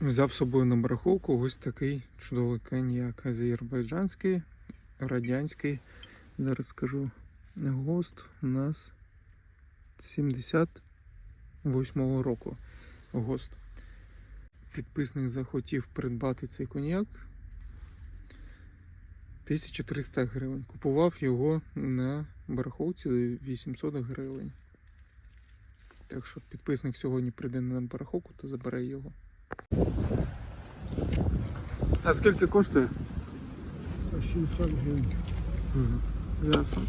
взяв з собою на бараховку ось такий чудовий коньяк азербайджанський, радянський. Зараз скажу. ГОСТ у нас 78-го року. ГОСТ. Підписник захотів придбати цей коньяк. 1300 гривень. Купував його на бараховці 800 гривень. Так що підписник сьогодні прийде на бараховку та забере його. А скільки коштує? 700 гривень. Угу. Ясно.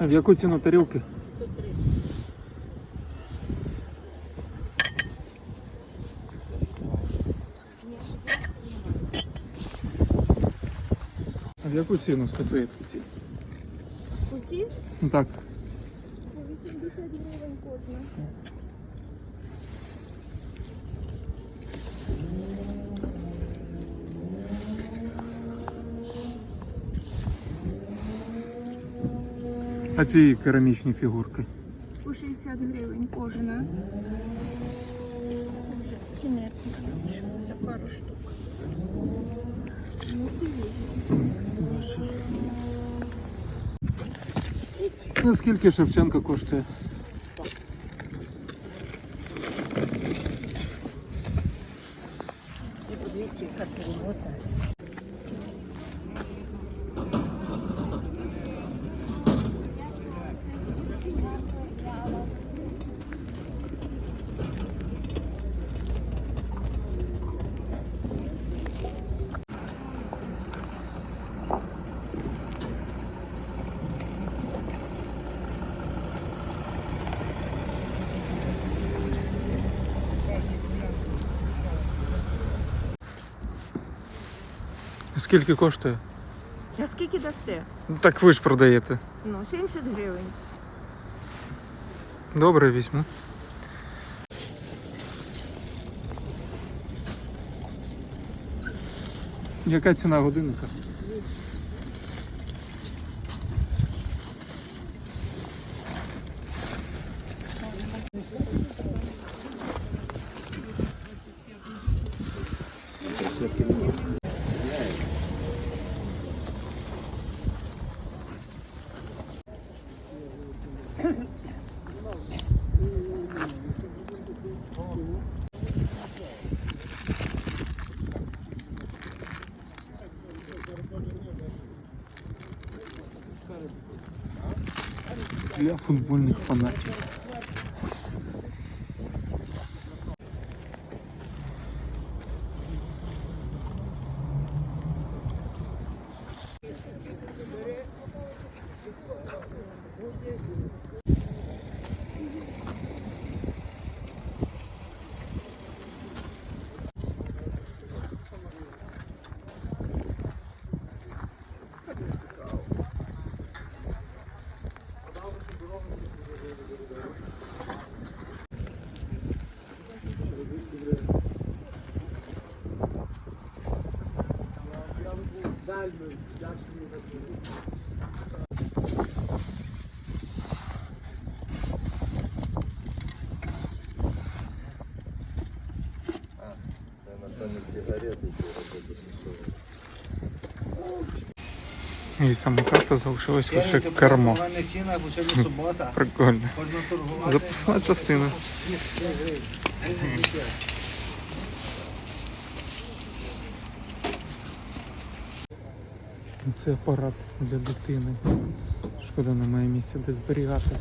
А в яку ціну тарілки? Яку ціну статуетки ці? Куті? Ну так. По 80 гривень кожна. А ці керамічні фігурки. По 60 гривень кожна. Кінець за пару штук. Ну, сидіть. Ну скільки Шевченка коштує? И по 200 как перемота. Скільки коштує? А скільки дасте? Ну, Так ви ж продаєте. Ну, 70 гривень. Добре, візьму. Яка ціна годинника? Футбольних фанатів. І самоката залишилось лише кермо. Прикольно. Запасна частина. Це апарат для дитини. Шкода, немає місця, де зберігати.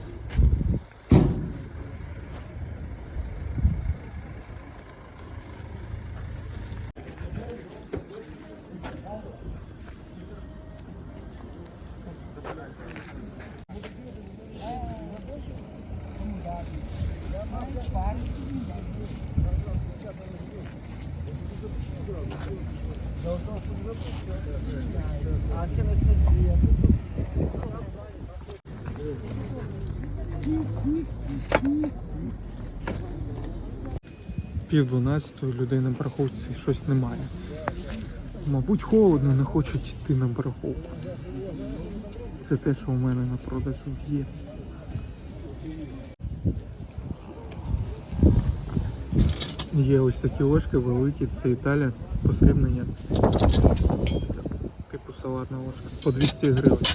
Пів дванадцятої людей на парковці щось немає. Мабуть, холодно, не хочуть йти на барахолку. Це те, що у мене на продажу є. Є ось такі ложки великі, це Італія, посрібнення. Типу салатна ложка. По 200 гривень.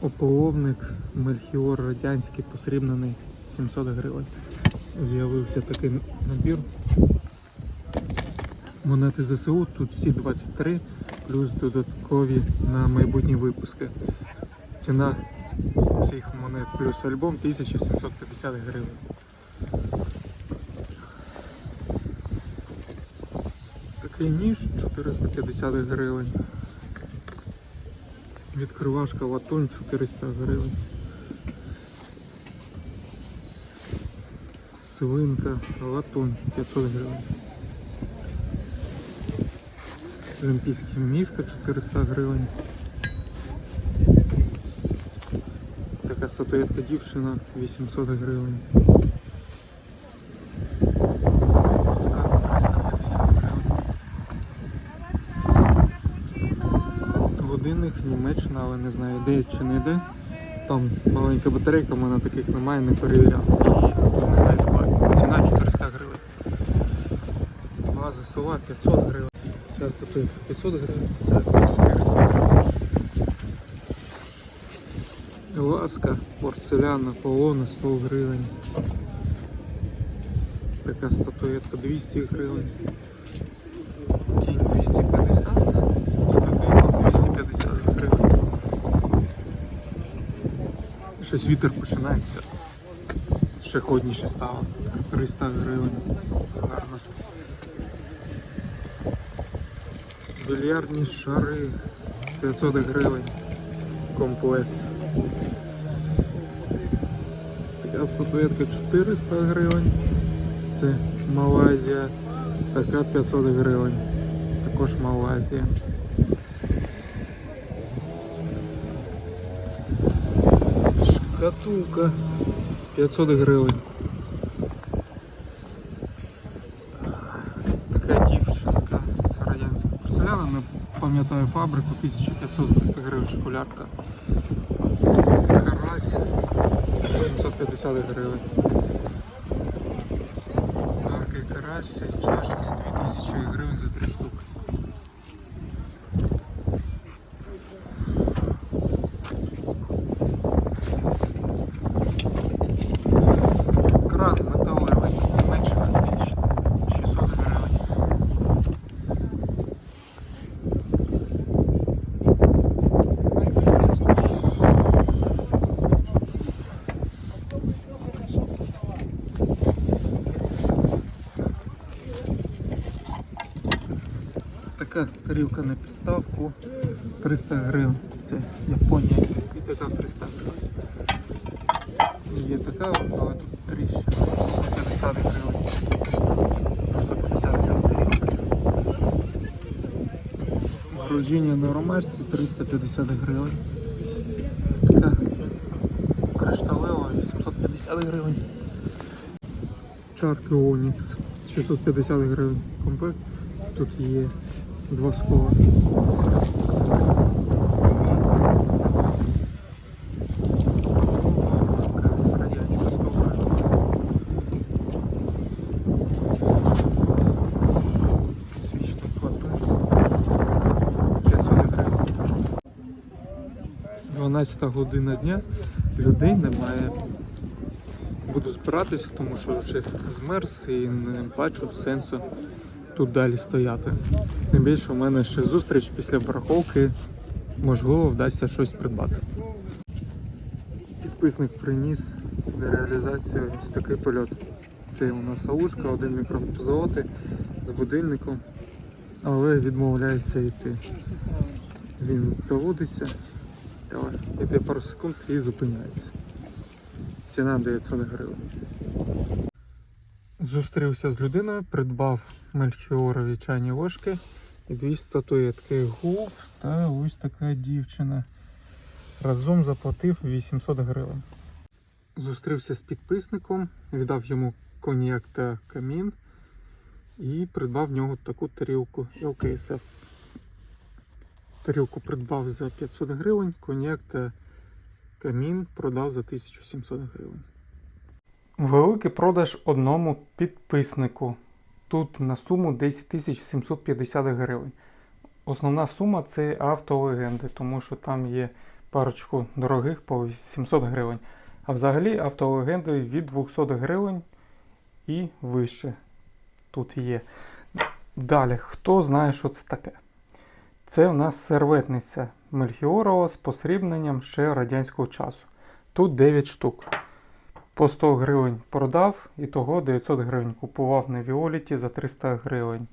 Ополовник Мельхіор радянський посрібнений 700 гривень. З'явився такий набір. Монети ЗСУ, тут всі 23, плюс додаткові на майбутні випуски. Ціна цих монет плюс альбом 1750 гривень. Такий ніж 450 гривень. Відкривашка латунь 400 гривень. Свинка латунь 500 гривень. Олімпійський мішка 400 гривень. Така статуетка дівчина 800 гривень. Така 350 гривень. Годинник Німеччина, але не знаю де чи не де. Там маленька батарейка, в мене таких немає, не перевіряв. І тут немає складу. Ціна 400 гривень. Ваза сова 500 гривень. Ця статуетка 500 гривень, ця 400 гривень. Ласка, порцеляна, полона 100 гривень. Така статуетка 200 гривень. Тінь 250. Годинник 250 гривень. Щось вітер починається. Ще ходніше стало. Така 300 гривень. Гарно. Більярдні шари 500 гривень. Комплект. Така статуетка 400 гривень. Це Малайзія. Така 500 гривень. Також Малайзія. Шкатулка 500 гривень. Така дівчинка, це радянська порцеляна, не пам'ятаю фабрику, 1500 гривень школярка. Карась 850 гривень. Дарки карась, чашки 2000 гривень за 3 штуки. Кран металевий, Німеччина 600 гривень. Така тарілка на підставку 300 гривень. Це Японія. І така 300 гривень. Є така, але тут тріщина 150 гривень. По 150 гривень тарілка. Грузіння на ромашці 350 гривень. Така кришталева 850 гривень. Чарки Onyx 650 гривень комплект. Тут є два скола. Така радянська штука. Свічний клапан. 500 гривень. 12 година дня. Людей немає. Буду збиратися, тому що вже змерз і не бачу сенсу тут далі стояти. Тим більше у мене ще зустріч після барахолки. Можливо, вдасться щось придбати. Підписник приніс для реалізації ось такий польот. Це у нас аушка, один мікрон з будильником, але відмовляється йти. Він заводиться, йде пару секунд і зупиняється. Ціна 900 гривень. Зустрівся з людиною, придбав мельхіорові чайні ложки і дві статуетки губ та ось така дівчина. Разом заплатив 800 гривень. Зустрівся з підписником, віддав йому коньяк та камін і придбав в нього таку тарілку LKSF. Тарілку придбав за 500 гривень, коньяк та камін продав за 1700 гривень. Великий продаж одному підписнику. Тут на суму 10 750 гривень. Основна сума це автолегенди, тому що там є парочку дорогих по 700 гривень. А взагалі автолегенди від 200 гривень і вище тут є. Далі, хто знає, що це таке? Це в нас серветниця Мельхіорова з посрібненням ще радянського часу. Тут 9 штук. По 100 гривень продав, і того 900 гривень купував на Віоліті за 300 гривень.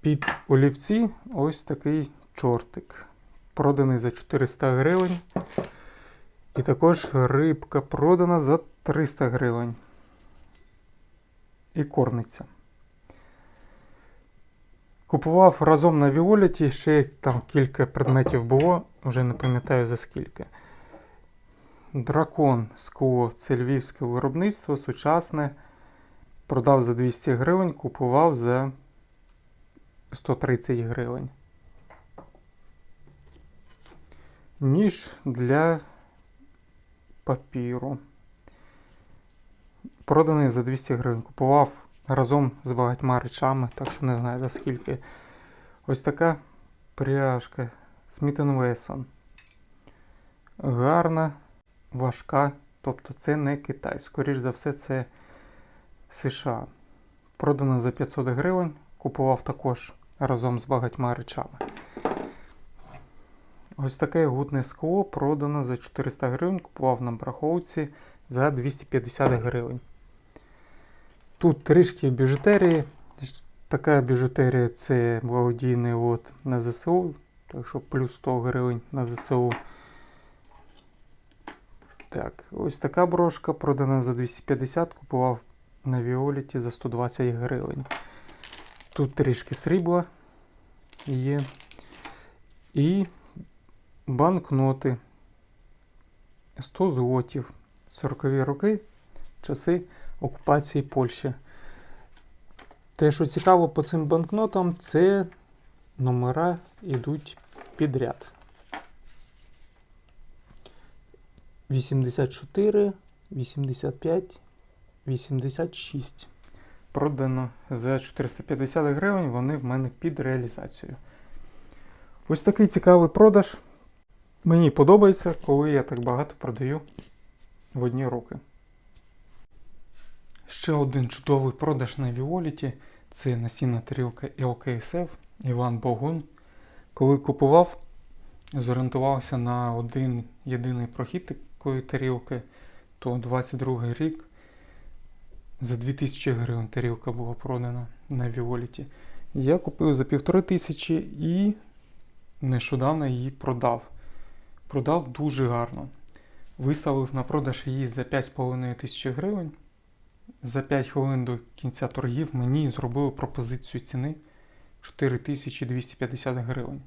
Під олівці ось такий чортик. Проданий за 400 гривень. І також рибка продана за 300 гривень. І корниця. Купував разом на Віоліті, ще там кілька предметів було, вже не пам'ятаю за скільки. Дракон скло це львівське виробництво, сучасне. Продав за 200 гривень, купував за 130 гривень. Ніж для папіру. Проданий за 200 гривень. Купував разом з багатьма речами, так що не знаю за скільки. Ось така пряжка Smith Wesson. Гарна, важка. Тобто це не Китай. Скоріш за все, це США. Продана за 500 гривень. Купував також разом з багатьма речами. Ось таке гутне скло продано за 400 гривень. Купував на браховці за 250 гривень. Тут трішки біжутерії. Така біжутерія це благодійний лот на ЗСУ. Так що плюс 100 гривень на ЗСУ. Так, ось така брошка продана за 250, купував на Віоліті за 120 гривень. Тут трішки срібла є. І банкноти 100 злотів. 40-ві роки, часи окупації Польщі. Те, що цікаво по цим банкнотам, це номера йдуть підряд. 84, 85, 86. Продано за 450 гривень, вони в мене під реалізацією. Ось такий цікавий продаж. Мені подобається, коли я так багато продаю в одні руки. Ще один чудовий продаж на Віоліті це насінна тарілка LKSF Іван Богун. Коли купував, зорієнтувався на один єдиний прохід такої тарілки, то 22 рік за 2000 гривень тарілка була продана на Віоліті. Я купив за півтори тисячі і нещодавно її продав. Продав дуже гарно. Виставив на продаж її за 5,5 тисячі гривень. За 5 хвилин до кінця торгів мені зробили пропозицію ціни 4250 гривень.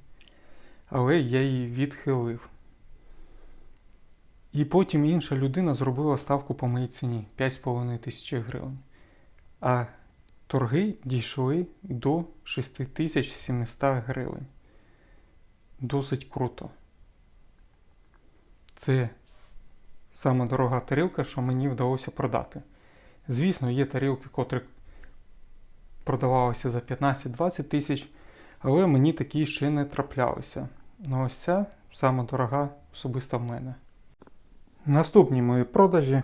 Але я її відхилив. І потім інша людина зробила ставку по моїй ціні 5,5 тисячі гривень. А торги дійшли до 6700 гривень. Досить круто. Це сама дорога тарілка, що мені вдалося продати. Звісно, є тарілки, котрі продавалися за 15-20 тисяч, але мені такі ще не траплялися. Ну ось ця сама дорога особисто в мене. Наступні мої продажі.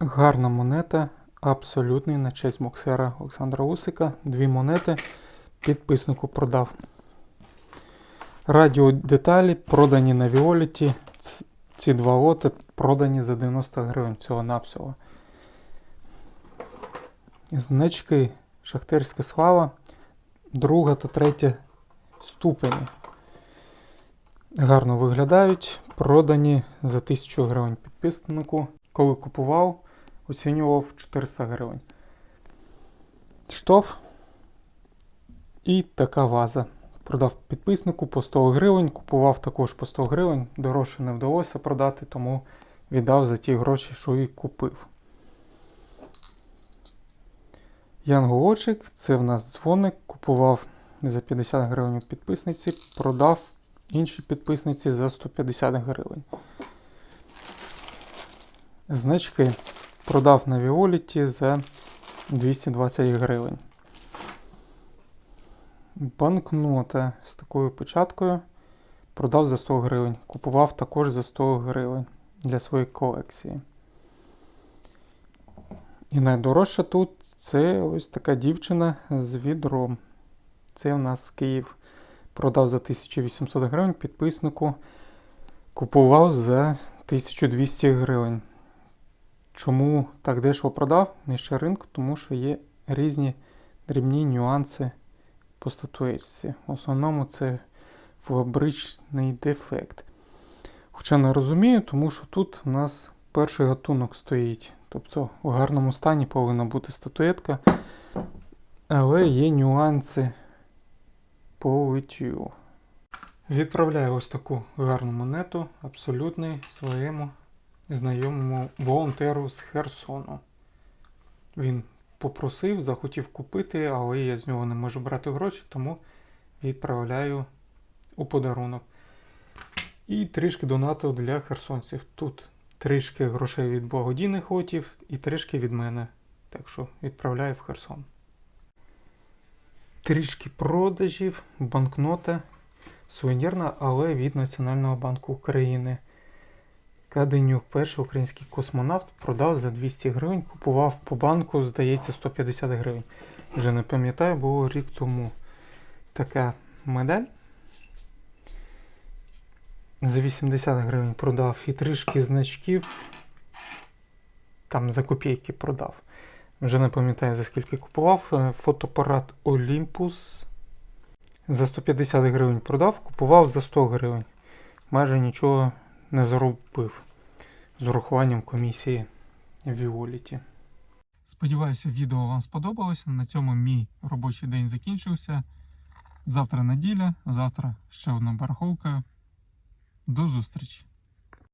Гарна монета, абсолютний на честь боксера Олександра Усика. Дві монети підписнику продав. Радіодеталі продані на Віоліті. Ці два лоти продані за 90 гривень всього-навсього. Значки Шахтерська слава, друга та третя ступені. Гарно виглядають, продані за 1000 гривень підписнику. Коли купував, оцінював 400 гривень. Штоф і така ваза. Продав підписнику по 100 гривень, купував також по 100 гривень. Дорожче не вдалося продати, тому віддав за ті гроші, що і купив. Янголочик, це в нас дзвоник, купував за 50 гривень у підписниці, продав іншій підписниці за 150 гривень. Значки продав на Віоліті за 220 гривень. Банкнота з такою печаткою продав за 100 гривень. Купував також за 100 гривень для своєї колекції. І найдорожча тут це ось така дівчина з відром. Це у нас Київ. Продав за 1800 гривень підписнику. Купував за 1200 гривень. Чому так дешево продав нижче ринку? Тому що є різні дрібні нюанси по статуетці. В основному це фабричний дефект. Хоча не розумію, тому що тут у нас перший гатунок стоїть. Тобто у гарному стані повинна бути статуетка. Але є нюанси по. Відправляю ось таку гарну монету абсолютний своєму знайомому волонтеру з Херсону. Він попросив, захотів купити, але я з нього не можу брати гроші, тому відправляю у подарунок. І трішки донатив для херсонців. Тут трішки грошей від благодійних лотів і трішки від мене. Так що відправляю в Херсон. Трішки продажів, банкнота сувенірна, але від Національного банку України. Каденюк, перший український космонавт, продав за 200 гривень, купував по банку, здається, 150 гривень. Вже не пам'ятаю, було рік тому така медаль. За 80 гривень продав і трішки значків. Там за копійки продав. Вже не пам'ятаю за скільки купував. Е, Фотоапарат Olympus. За 150 гривень продав, купував за 100 гривень. Майже нічого не заробив з урахуванням комісії Віоліті. Сподіваюся, відео вам сподобалося. На цьому мій робочий день закінчився. Завтра неділя, завтра ще одна бараховка. До зустрічі!